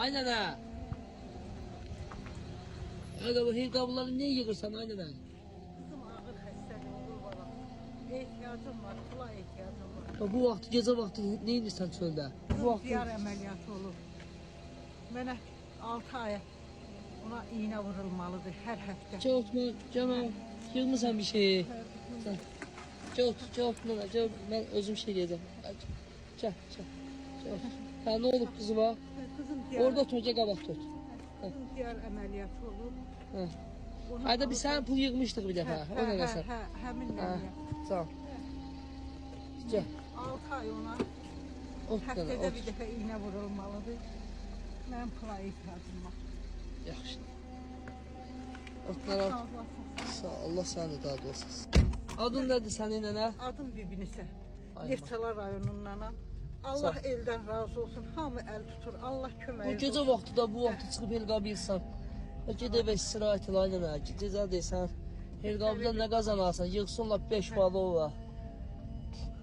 Aynada. Aga bu hil kabloları niye yıkırsan aynada? Kızım ağır hastane olur bana. Var, kula ihtiyacım var. Bu vakti gece vakti ne indirsen çölde? Bu vakti... Diyar ameliyatı olur. Mənə 6 ay ona iğnə vurulmalıdır hər həftə. Çox mu, Cəmal, yığmısan bir şeyi. Çox, çox, çox, mən özüm şey edəcəm. Gəl, gəl. Gəl. Ha, nə olub qızıma? Qızım diyar, Orada oturacak kabak tut. qızım diyar əməliyyatı olub. Ha. Onu Hadi bir sen pul yığmıştık bir Hə, defa. O hə, ne hə, sen? hə, əməliyyat. Tamam. Gel. 6 ay ona Ot nana həftədə bir dəfə iğnə vurulmalıdır. Mənim pula ehtiyacım var. Yaxşı. Otlar Sağ olasın. Sağ ol, Allah səni də razı olsun. Adın nədir sənin nənə? Adım Bibinisə. Ay Neftçalar rayonundanam. Allah eldən razı olsun. Hamı əl tutur. Allah Bu köməyi gecə vaxtı da bu vaxtı çıxıb helqabıyırsan. Və gedə və istirahət elə nənə. Gecə desən helqabıdan nə qazanarsan? Yığsınlar 5 balı ola.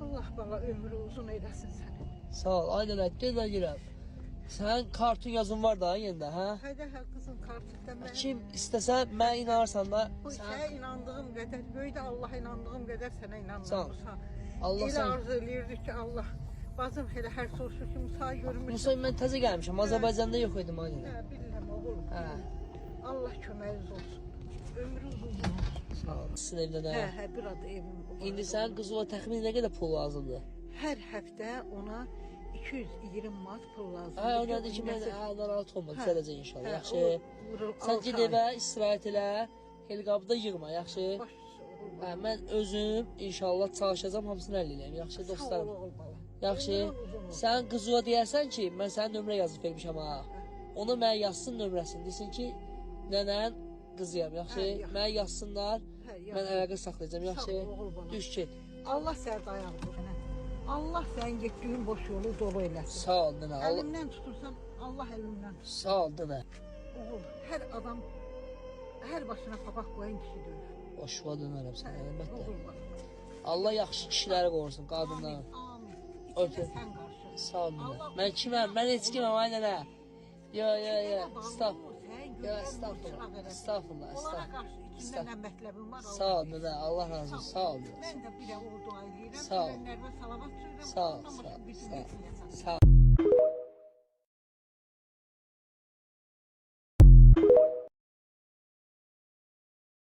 Allah bala ömrü uzun eyləsin səni. Sağ ol. Ay nənə, gəl girəm. Sənin kartun yazın var da yəndə, hə? Hədə hə qızım kartda mən. Kim istəsə mən inanırsan da Bu sən şeyə inandığım qədər, böyüdə Allah inandığım qədər sənə Sağ ol. inanmırsan. Allah Elə arzu eləyirdik ki, Allah Bazım elə hər soruşur ki, Musa görmüş. Musa mən təzə gəlmişəm. Azərbaycanda yox idim ay nənə. Hə, bilirəm oğul. Hə. Allah köməyiniz olsun. Ömrü uzun olsun. Sağ ol. Sizin evdə Hə, nə? hə, bir adı evim. İndi sənin qızına təxminən nə qədər pul lazımdır? Hər həftə ona 220 manat pul lazımdır. Hə, o nədir ki, mən hə, narahat olma, Hə, düzələcək inşallah. hə, Yaxşı. Sən ged evə, istirahət elə, helqabıda yığma, yaxşı. Baş Hə, mən özüm inşallah çalışacağam hamısını əldə eləyəm, yaxşı Sağ ol dostlarım. oğul bala. Yaxşı. Sən qızına deyərsən ki, mən sənin nömrə yazıb vermişəm ha. Ona mənə yazsın nömrəsini, desin ki, nənən qızıyam, yaxşı. Hə, yaxşı. Mənə yazsınlar, Hə, yaxşı. mən əlaqə saxlayacağam, yaxşı. Düş get. Allah səni dayandırır. Allah sənin getdiyin boş yolu dolu eləsin. Sağ ol nənə. Allah Əlimdən tutursan Allah əlimdən tutur. sağ ol nənə. Oğul, hər adam hər başına papaq qoyan kişidir. Boşva dönərəm Hə, sənə, əlbəttə. oğul bala. Allah yaxşı kişiləri qorusun, qadınları. Amin, qarşı. Sağ ol Mən kiməm? Mən heç kiməm, ay nənə. Yo, yo, yo. Stop. gözlərin estağfurullah. Estağfurullah. Estağfurullah. Sağ ol nənə. Allah razı olsun. Sağ ol. Mən də bir o dua eləyirəm. Sağ ol. Sağ ol. Sağ ol. Sağ ol.